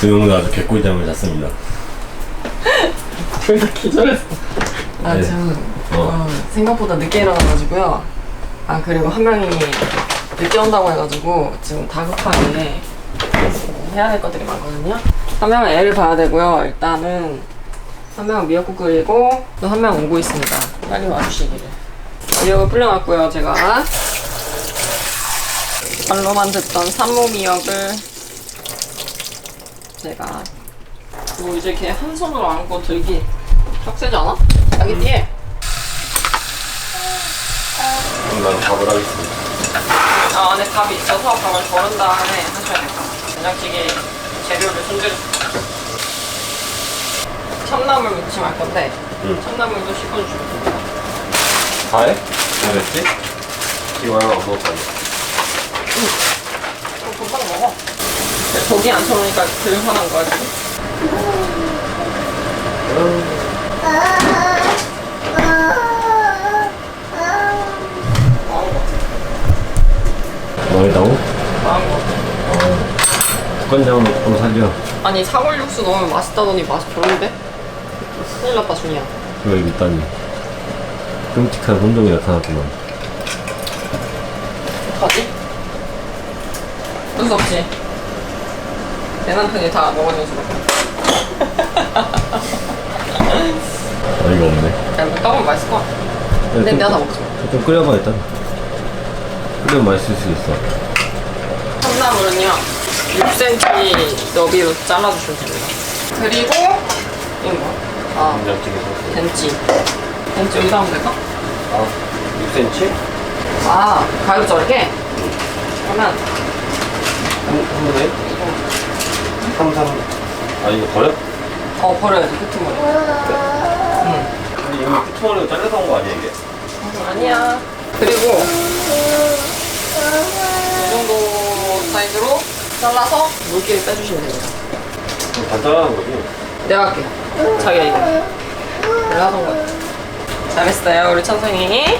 두명다 아주 개꿀잠을 잤습니다. 둘다 기절했어. 아, 네. 지금 어. 어, 생각보다 늦게 일어나가지고요. 아, 그리고 한 명이 늦게 온다고 해가지고 지금 다급하게 해야 될 것들이 많거든요. 한 명은 애를 봐야 되고요. 일단은 한 명은 미역국 끓이고 또 한 명 오고 있습니다. 빨리 와주시기를. 미역을 불려놨고요, 제가. 말로만 듣던 산모 미역을 제가 뭐 이제 걔 한 손으로 안고 들기 빡세지 않아? 자기 뒤에 그럼 난 밥을 하겠습니다. 아, 안에 밥이 있어서 밥을 덜은 다음에 하셔야 같아요. 된장찌개 재료를 손질해 참나물 무침할 건데 응. 참나물도 씹어주시면 됩니다. 다 해? 잘했지? 이거 하나 안 먹을 거 아니야? 고기 안 쳐놓으니까 덜 화난 거야 지금. 마음 먹어. 국간장은 먹고 살려. 아니 사골 육수 넣으면 맛있다더니 맛이 별론데? 큰일 났다 준이야. 그거 있다니. 끔찍한 혼종이 나타났구만. 어떡하지? 어쩔 수 없지. 내 남편이 다 수밖에. 어이가 없네. 야, 이거 떠보면 맛있을 것 같아. 근데 내가 다 먹지. 좀 끓여봐 일단. 끓이면 맛있을 수 있어. 참나물은요 6cm 너비로 잘라주시면 됩니다 그리고 이거 뭐야? 아 된장찌개. 덴찌 덴찌 여기다 하면 될까? 아, 6cm? 아 가위로 자르게? 그러면 한, 한 번에? 3, 3. 아, 이거 버려? 어 버려야지 끄트머리 근데 이미 끝머리로 잘라서 온 거 아니야, 이게? 아니야 그리고 이 정도 사이즈로 잘라서 물기를 빼주시면 됩니다 그럼 다 잘라는 거지? 내가 할게 자기가 이거 내가 하던 거야 잘했어요 우리 천성이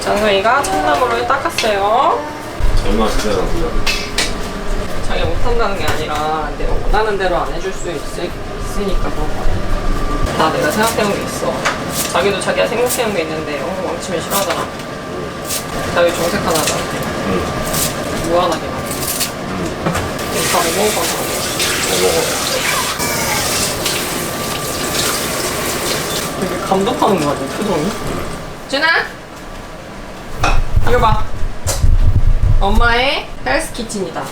천성이가 참나물을 닦았어요 얼마나 잘라는 거야? 자기가 못한다는 게 아니라 내가 원하는 대로 안 해줄 수 있을, 있으니까 그런 거야 다 내가 생각해온 게 있어. 자기도 자기가 생각해온 게 있는데 어, 왕치면 싫어하잖아. 자기 정색 하나 하잖아 응. 무한하게 막 이거 다 먹어봐서 뭐 먹어. 되게 감동하는 거 같아 표정이. 준아? 이거 봐. 엄마의 헬스 키친이다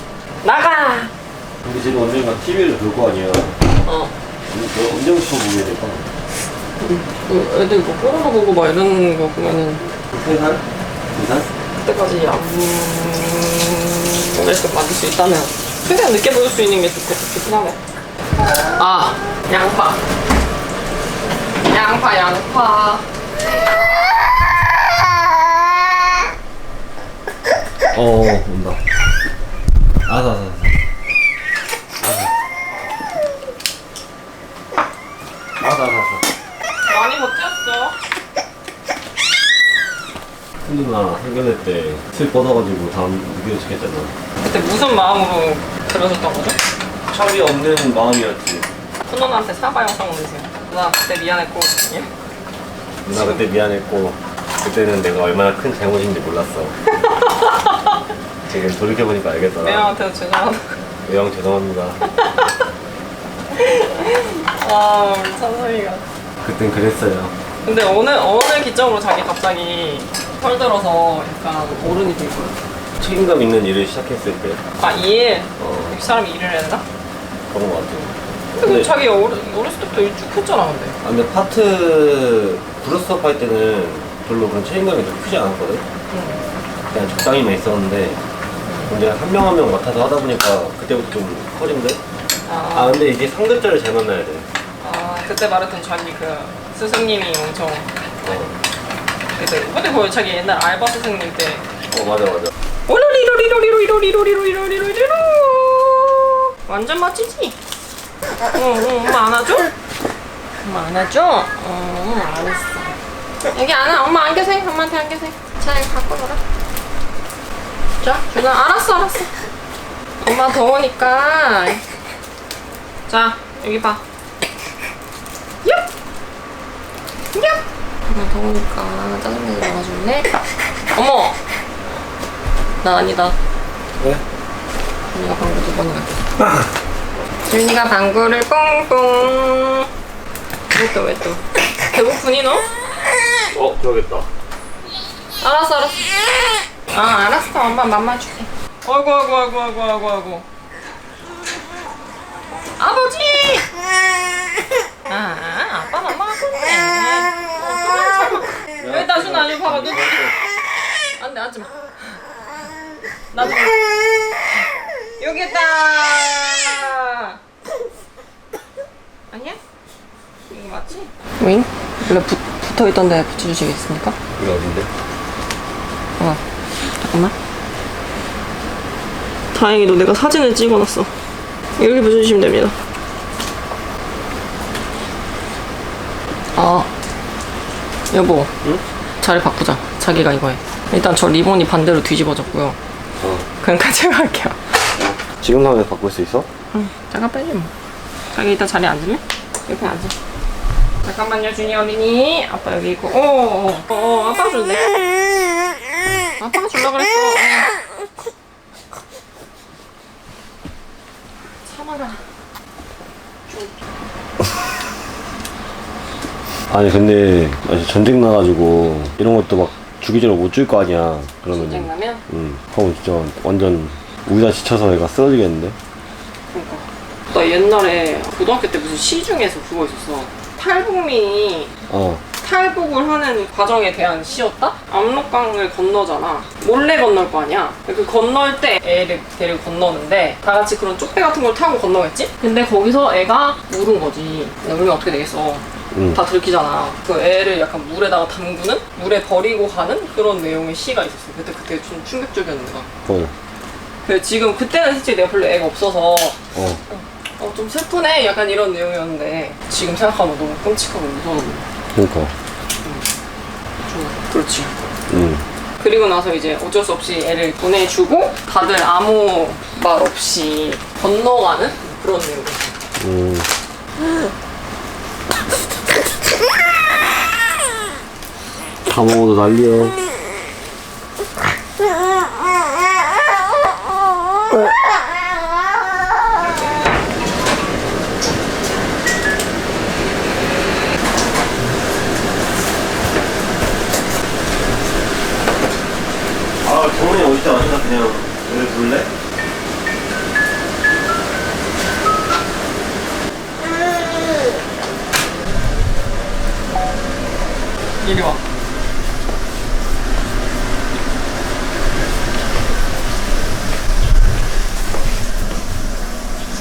나가 우리 집에 언젠가 TV를 볼 거 아니야. 어 이거 언제부터 보게 될까? 그 애들 이거 코로나 보고 막 이러는 거 보면은 세 살? 두 살? 그때까지 안 보낼까 만들 수 있다면 최대한 늦게 볼 수 있는 게 좋겠, 좋긴 하네 아 양파 양파 양파 어, 온다. 알았어, 알았어. 알았어, 알았어. 많이 버텼어 근데 누나 상견례 때슬 뻗어가지고 다음 늦게 시켰잖아. 그때 무슨 마음으로 그러셨던 거죠? 차비 없는 마음이었지. 훈훈한테 사과 영상 올리세요 나 그때 미안했고 예. 누나 그때 미안했고 그때는 내가 얼마나 큰 잘못인지 몰랐어. 지금 돌이켜보니까 알겠더라. 매형한테도 죄송하다고 매형 죄송합니다. 아 우리 찬성이가 그땐 그랬어요. 근데 어느 어느 기점으로 자기 갑자기 털 들어서 약간 어른이 된 거야 책임감 있는 일을 시작했을 때 아 이해 어, 이 사람이 일을 해야 되나? 그런 것 같아. 근데, 근데, 자기 어렸, 어렸을 때부터 일 쭉 했잖아 근데 아, 근데 파트 브루스업 할 때는 별로 그런 책임감이 그렇게 크지 않았거든. 그냥 적당히만 있었는데 근데 한 명 한 명 맡아서 하다 보니까 그때부터 좀 커진데. 아 아, 근데 이게 상대자를 잘 만나야 돼. 아 그때 말했던 자기 그 스승님이 엄청 어, 그때 근데 거의 자기 옛날 알바 스승님 때 어 맞아 맞아. 오로리로리로리로리로리로리로리로 완전 멋지지? 응, 응, 엄마 안아줘? 엄마 안아줘? 응, 알았어. 여기 안아, 엄마 안 계세요? 엄마한테 안 계세요? 자, 이거 갖고 놀아. 자, 준아, 알았어, 알았어. 엄마 더우니까 자, 여기 봐. 얍! 얍! 이거 더우니까 짜장면을 먹어줄래? 어머! 나 아니다. 왜? 준이가 방구 두 번이나 꼈어. 준이가 방구를 뽕뽕. 왜 또, 왜 또? 배고프니, 너? 어 그러겠다 알았어, 알았어. 아, 알았어. 엄마 맘마 줄게. 아이고, 아이고, 아이고, 아이고, 아이고, 아이고. 아버지! 아, 아빠 맘마가 컸네. 어, 좀만 참아. 왜 나중 나중 봐봐. 눈. 안 돼, 앉지 마. 나도. 여기 있다. 아니야? 이거 맞지? 윙? 원래 붙, 붙어있던데 붙여주시겠습니까? 이거 어딘데? 어, 잠깐만. 다행히도 내가 사진을 찍어놨어. 여기 붙여주시면 됩니다. 아, 여보. 응? 자리 바꾸자. 자기가 이거 해. 일단 저 리본이 반대로 뒤집어졌고요. 어 그러니까 제가 할게요. 지금 상황에서 바꿀 수 있어? 응, 잠깐 빼지 뭐. 자기 일단 자리에 앉을래? 옆에 앉아. 잠깐만요, 준이 어린이. 아빠 여기 있고. 어, 어, 어, 어 아빠가 줄래? 아빠가 줄라 그랬어. 어. 참아라. 아니 근데 전쟁 나가지고 이런 것도 막 주기적으로 못 줄 거 아니야 그러면은 전쟁 나면? 응 그럼 진짜 완전 우리가 지쳐서 애가 쓰러지겠는데? 그러니까. 나 옛날에 고등학교 때 무슨 시중에서 그거 있었어. 탈북민이 어 탈북을 하는 과정에 대한 시였다? 압록강을 건너잖아. 몰래 건널 거 아니야. 그 건널 때 애를 데리고 건너는데 다 같이 그런 쪽배 같은 걸 타고 건너겠지? 근데 거기서 애가 울은 거지. 근데 울면 어떻게 되겠어. 응. 다 들키잖아. 그 애를 약간 물에다가 담그는? 물에 버리고 가는 그런 내용의 시가 있었어. 그때 그때 좀 충격적이었는데. 어. 그 지금 그때는 솔직히 내가 별로 애가 없어서 어. 어, 좀 슬프네 약간 이런 내용이었는데 지금 생각하면 너무 끔찍하고 무서워. 그러니까 좀 그렇지. 응. 그리고 나서 이제 어쩔 수 없이 애를 보내주고 다들 아무 말 없이 건너가는 그런 내용. 응. 다 먹어도 난리야 아 정원이 어디 때 마시나 그냥 여기 볼래? 이리 와.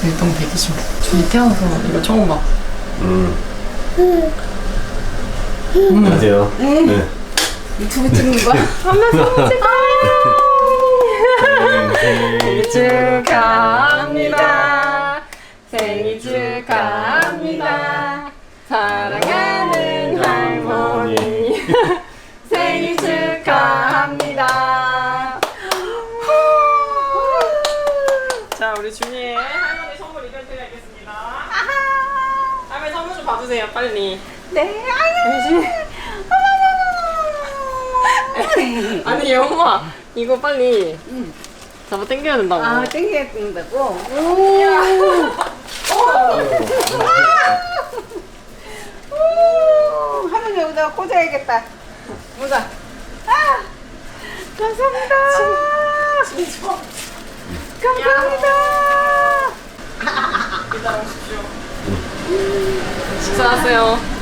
일동 120. 저희 태어나서 이거 처음 봐. 음. 안녕하세요 네. 유튜브 찍는 거야? 생일 축하 합니다. 생일 축하합니다. 사랑하는 할머니. 생일 축하합니다. 자, 우리 준이의 할머니 선물 이별 드려야겠습니다. 할머니 선물 좀 받으세요, 빨리. 네. 아니, 엄마. 이거 빨리 잡아 당겨야 된다고. 아, 땡겨야 된다고? 오, 할머니 여기다 꽂아야겠다. 보자. 아, 감사합니다. 감사합니다. 식사하세요.